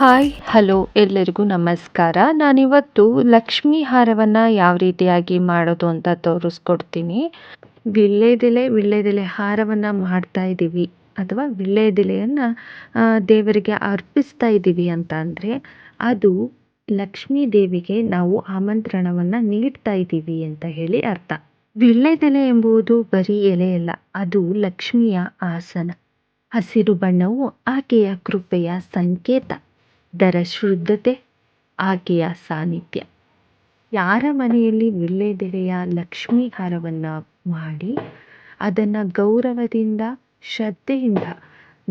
Hi, hello, ಎಲ್ಲರಿಗೂ ನಮಸ್ಕಾರ. ನಾನಿವತ್ತು ಲಕ್ಷ್ಮೀ ಹಾರವನ್ನು ಯಾವ ರೀತಿಯಾಗಿ ಮಾಡೋದು ಅಂತ ತೋರಿಸ್ಕೊಡ್ತೀನಿ. ವಿಳ್ಳೆದೆಲೆ ವಿಳ್ಳೆದೆಲೆ ಹಾರವನ್ನು ಮಾಡ್ತಾ ಇದ್ದೀವಿ. ಅಥವಾ ವಿಳ್ಳೆದೆಲೆಯನ್ನು ದೇವರಿಗೆ ಅರ್ಪಿಸ್ತಾ ಇದ್ದೀವಿ ಅಂತ ಅಂದರೆ, ಅದು ಲಕ್ಷ್ಮೀ ದೇವಿಗೆ ನಾವು ಆಮಂತ್ರಣವನ್ನು ನೀಡ್ತಾ ಇದ್ದೀವಿ ಅಂತ ಹೇಳಿ ಅರ್ಥ. ವಿಳ್ಳೆದೆಲೆ ಎಂಬುದು ಬರೀ ಎಲೆಯಲ್ಲ, ಅದು ಲಕ್ಷ್ಮಿಯ ಆಸನ. ಹಸಿರು ಬಣ್ಣವು ಆಕೆಯ ಕೃಪೆಯ ಸಂಕೇತ. ದರ ಶುದ್ಧತೆ, ಆಕೆಯ ಸಾನ್ನಿಧ್ಯ. ಯಾರ ಮನೆಯಲ್ಲಿ ವಿಳ್ಳೆದೆರೆಯ ಲಕ್ಷ್ಮೀ ಹಾರವನ್ನು ಮಾಡಿ, ಅದನ್ನು ಗೌರವದಿಂದ, ಶ್ರದ್ಧೆಯಿಂದ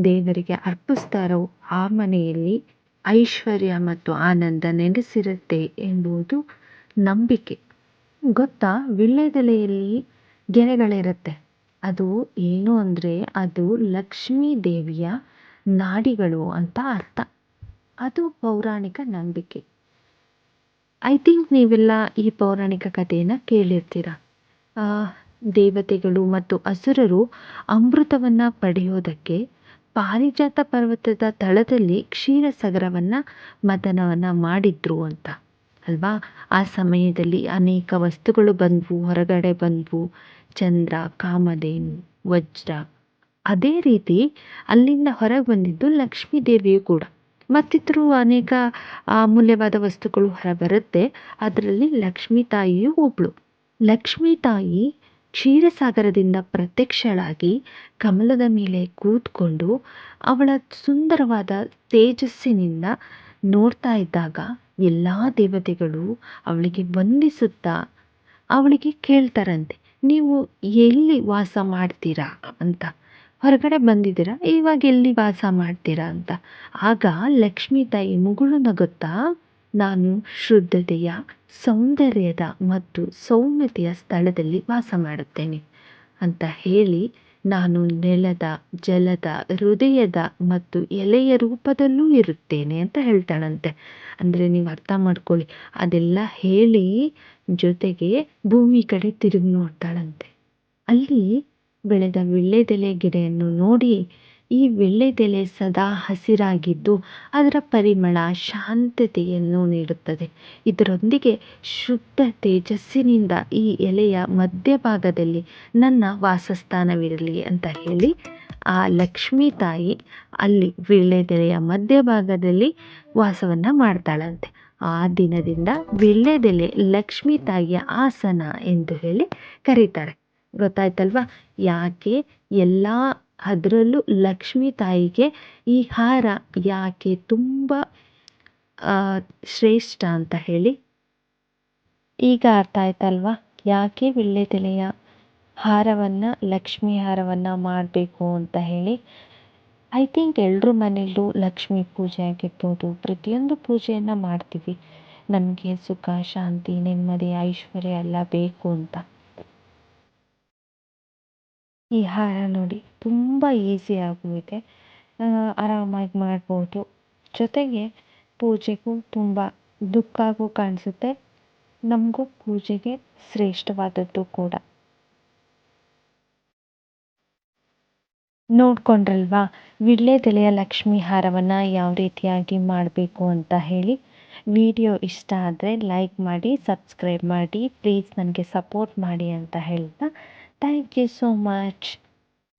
ದೇವರಿಗೆ ಅರ್ಪಿಸ್ತಾರೋ ಆ ಮನೆಯಲ್ಲಿ ಐಶ್ವರ್ಯ ಮತ್ತು ಆನಂದ ನೆಲೆಸಿರುತ್ತೆ ಎಂಬುದು ನಂಬಿಕೆ. ಗೊತ್ತಾ? ವೀಳ್ಯದೆಲೆಯಲ್ಲಿ ಗೆರೆಗಳಿರುತ್ತೆ. ಅದು ಏನು ಅಂದರೆ ಅದು ಲಕ್ಷ್ಮೀ ದೇವಿಯ ನಾಡಿಗಳು ಅಂತ ಅರ್ಥ. ಅದು ಪೌರಾಣಿಕ ನಂಬಿಕೆ. ಐ ಥಿಂಕ್ ನೀವೆಲ್ಲ ಈ ಪೌರಾಣಿಕ ಕಥೆಯನ್ನು ಕೇಳಿರ್ತೀರ? ದೇವತೆಗಳು ಮತ್ತು ಅಸುರರು ಅಮೃತವನ್ನು ಪಡೆಯೋದಕ್ಕೆ ಪಾರಿಜಾತ ಪರ್ವತದ ತಳದಲ್ಲಿ ಕ್ಷೀರಸಾಗರವನ್ನು ಮತನವನ್ನು ಮಾಡಿದ್ರು ಅಂತ. ಅಲ್ವಾ? ಆ ಸಮಯದಲ್ಲಿ ಅನೇಕ ವಸ್ತುಗಳು ಬಂದವು, ಹೊರಗಡೆ ಬಂದವು. ಚಂದ್ರ, ಕಾಮಧೇನು, ವಜ್ರ. ಅದೇ ರೀತಿ ಅಲ್ಲಿಂದ ಹೊರಗೆ ಬಂದಿದ್ದು ಲಕ್ಷ್ಮೀ ದೇವಿಯು ಕೂಡ. ಮತ್ತಿತರು ಅನೇಕ ಅಮೂಲ್ಯವಾದ ವಸ್ತುಗಳು ಹೊರಬರುತ್ತೆ. ಅದರಲ್ಲಿ ಲಕ್ಷ್ಮೀ ತಾಯಿಯು ಒಬ್ಬಳು ಲಕ್ಷ್ಮೀ ತಾಯಿ ಕ್ಷೀರಸಾಗರದಿಂದ ಪ್ರತ್ಯಕ್ಷಳಾಗಿ ಕಮಲದ ಮೇಲೆ ಕೂತ್ಕೊಂಡು ಅವಳ ಸುಂದರವಾದ ತೇಜಸ್ಸಿನಿಂದ ನೋಡ್ತಾ ಇದ್ದಾಗ ಎಲ್ಲ ದೇವತೆಗಳು ಅವಳಿಗೆ ವಂದಿಸುತ್ತಾ ಅವಳಿಗೆ ಕೇಳ್ತಾರಂತೆ, ನೀವು ಎಲ್ಲಿ ವಾಸ ಮಾಡ್ತೀರಾ? ಅಂತ. ಹೊರಗಡೆ ಬಂದಿದ್ದೀರಾ? ಇವಾಗ ಎಲ್ಲಿ ವಾಸ ಮಾಡ್ತೀರಾ ಅಂತ. ಆಗ ಲಕ್ಷ್ಮೀ ತಾಯಿ ಮುಗುಳು ನಗುತ್ತಾ, ನಾನು ಶುದ್ಧತೆಯ, ಸೌಂದರ್ಯದ ಮತ್ತು ಸೌಮ್ಯತೆಯ ಸ್ಥಳದಲ್ಲಿ ವಾಸ ಮಾಡುತ್ತೇನೆ ಅಂತ ಹೇಳಿ, ನಾನು ನೆಲದ, ಜಲದ, ಹೃದಯದ ಮತ್ತು ಎಲೆಯ ರೂಪದಲ್ಲೂ ಇರುತ್ತೇನೆ ಅಂತ ಹೇಳ್ತಾಳಂತೆ. ಅಂದರೆ ನೀವು ಅರ್ಥ ಮಾಡ್ಕೊಳ್ಳಿ, ಅದೆಲ್ಲ ಹೇಳಿ ಜೊತೆಗೆ ಭೂಮಿ ಕಡೆ ತಿರುಗಿ ನೋಡ್ತಾಳಂತೆ. ಅಲ್ಲಿ ಬೆಳೆದ ವೀಳ್ಯದೆಲೆ ಗಿಡವನ್ನು ನೋಡಿ ಈ ವೀಳ್ಯದೆಲೆ ಸದಾ ಹಸಿರಾಗಿದ್ದು ಅದರ ಪರಿಮಳ ಶಾಂತತೆಯನ್ನು ನೀಡುತ್ತದೆ. ಇದರೊಂದಿಗೆ ಶುದ್ಧ ತೇಜಸ್ಸಿನಿಂದ ಈ ಎಲೆಯ ಮಧ್ಯಭಾಗದಲ್ಲಿ ನನ್ನ ವಾಸಸ್ಥಾನವಿರಲಿ ಅಂತ ಹೇಳಿ ಆ ಲಕ್ಷ್ಮೀ ತಾಯಿ ಅಲ್ಲಿ ವೀಳ್ಯದೆಲೆಯ ಮಧ್ಯಭಾಗದಲ್ಲಿ ವಾಸವನ್ನು ಮಾಡ್ತಾಳಂತೆ. ಆ ದಿನದಿಂದ ವೀಳ್ಯದೆಲೆ ಲಕ್ಷ್ಮೀ ತಾಯಿಯ ಆಸನ ಎಂದು ಹೇಳಿ ಕರೀತಾರೆ. ಗೊತ್ತಾಯ್ತಲ್ವಾ? ಯಾಕೆ ಎಲ್ಲ ಅದರಲ್ಲೂ ಲಕ್ಷ್ಮೀ ತಾಯಿಗೆ ಈ ಹಾರ ಯಾಕೆ ತುಂಬ ಶ್ರೇಷ್ಠ ಅಂತ ಹೇಳಿ? ಈಗ ಅರ್ಥ ಆಯ್ತಲ್ವಾ? ಯಾಕೆ ವೀಳ್ಯದೆಲೆಯ ಹಾರವನ್ನು, ಲಕ್ಷ್ಮಿ ಹಾರವನ್ನು ಮಾಡಬೇಕು ಅಂತ ಹೇಳಿ? ಐ ಥಿಂಕ್ ಎಲ್ಲರ ಮನೆಯಲ್ಲೂ ಲಕ್ಷ್ಮೀ ಪೂಜೆ ಆಗಿರ್ಬೋದು. ಪ್ರತಿಯೊಂದು ಪೂಜೆಯನ್ನು ಮಾಡ್ತೀವಿ. ನಮಗೆ ಸುಖ, ಶಾಂತಿ, ನೆಮ್ಮದಿ, ಐಶ್ವರ್ಯ ಎಲ್ಲ ಬೇಕು ಅಂತ. ಈ ಹಾರ ನೋಡಿ ತುಂಬ ಈಸಿ ಇದೆ ಆರಾಮಾಗಿ ಮಾಡ್ಬೋದು. ಜೊತೆಗೆ ಪೂಜೆಗೂ ತುಂಬ ದುಃಖಾಗೂ ಕಾಣಿಸುತ್ತೆ. ನಮಗೂ ಪೂಜೆಗೆ ಶ್ರೇಷ್ಠವಾದದ್ದು ಕೂಡ. ನೋಡ್ಕೊಂಡ್ರಲ್ವಾ? ವೀಳ್ಯದೆಲೆಯ ಲಕ್ಷ್ಮೀ ಹಾರವನ್ನು ಯಾವ ರೀತಿಯಾಗಿ ಮಾಡಬೇಕು ಅಂತ ಹೇಳಿ ವಿಡಿಯೋ ಇಷ್ಟ ಆದರೆ ಲೈಕ್ ಮಾಡಿ ಸಬ್ಸ್ಕ್ರೈಬ್ ಮಾಡಿ ಪ್ಲೀಸ್ ನನಗೆ ಸಪೋರ್ಟ್ ಮಾಡಿ ಅಂತ ಹೇಳ್ತಾ Thank you so much.